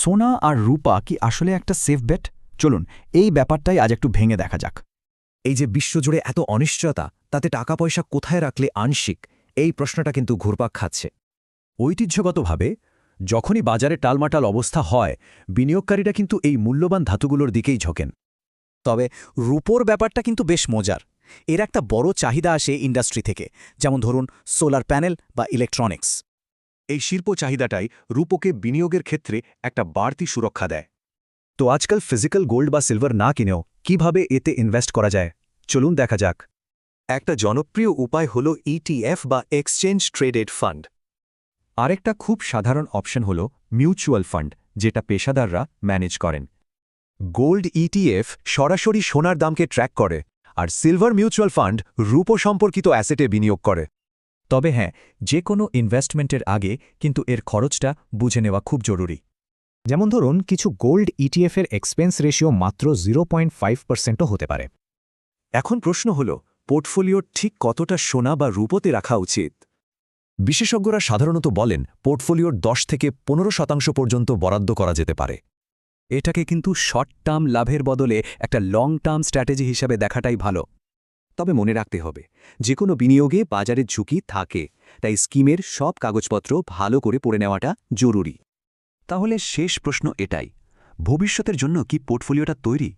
সোনা আর রূপা কি আসলে একটা সেফ বেট চলুন, এই ব্যাপারটাই আজ একটু ভেঙে দেখা যাক। এই যে বিশ্বজুড়ে এত অনিশ্চয়তা, তাতে টাকা পয়সা কোথায় রাখলে আংশিক? এই প্রশ্নটা কিন্তু ঘুরপাক খাচ্ছে। ঐতিহ্যগতভাবে, যখনই বাজারে টালমাটাল অবস্থা হয়, বিনিয়োগকারীরা কিন্তু এই মূল্যবান ধাতুগুলোর দিকেই ঝোঁকেন। তবে রূপোর ব্যাপারটা কিন্তু বেশ মজার। এর একটা বড় চাহিদা আসে ইন্ডাস্ট্রি থেকে, যেমন ধরুন সোলার প্যানেল বা ইলেকট্রনিক্স এই শিল্প চাহিদাটাই রূপকে বিনিয়োগের ক্ষেত্রে একটা বাড়তি সুরক্ষা দেয়। তো আজকাল ফিজিক্যাল গোল্ড বা সিলভার না কিনেও কীভাবে এতে ইনভেস্ট করা যায়? চলুন দেখা যাক। একটা জনপ্রিয় উপায় হল ইটিএফ বা এক্সচেঞ্জ ট্রেডেড ফান্ড আরেকটা খুব সাধারণ অপশন হল মিউচুয়াল ফান্ড যেটা পেশাদাররা ম্যানেজ করেন। গোল্ড ইটিএফ সরাসরি সোনার দামকে ট্র্যাক করে, আর সিলভার মিউচুয়াল ফান্ড রূপ সম্পর্কিত অ্যাসেটে বিনিয়োগ করে। তবে হ্যাঁ যে কোনো ইনভেস্টমেন্টের আগে কিন্তু এর খরচটা বুঝে নেওয়া খুব জরুরি। যেমন ধরুন, কিছু গোল্ড ইটিএফের এক্সপেন্স রেশিও মাত্র জিরো পয়েন্ট ফাইভ পার্সেন্টও হতে পারে। এখন প্রশ্ন হল পোর্টফোলিওর ঠিক কতটা সোনা বা রূপতে রাখা উচিত? বিশেষজ্ঞরা সাধারণত বলেন পোর্টফোলিওর দশ থেকে পনেরো শতাংশ পর্যন্ত বরাদ্দ করা যেতে পারে। এটাকে কিন্তু শর্ট টার্ম লাভের বদলে একটা লং টার্ম স্ট্র্যাটেজি হিসাবে দেখাটাই ভালো। তবে মনে রাখতে হবে যে কোনো বিনিয়োগে বাজারের ঝুঁকি থাকে, তাই স্কিমের সব কাগজপত্র ভালো করে পড়ে নেওয়াটা জরুরি। তাহলে শেষ প্রশ্ন এটাই, ভবিষ্যতের জন্য কি পোর্টফোলিওটা তৈরি?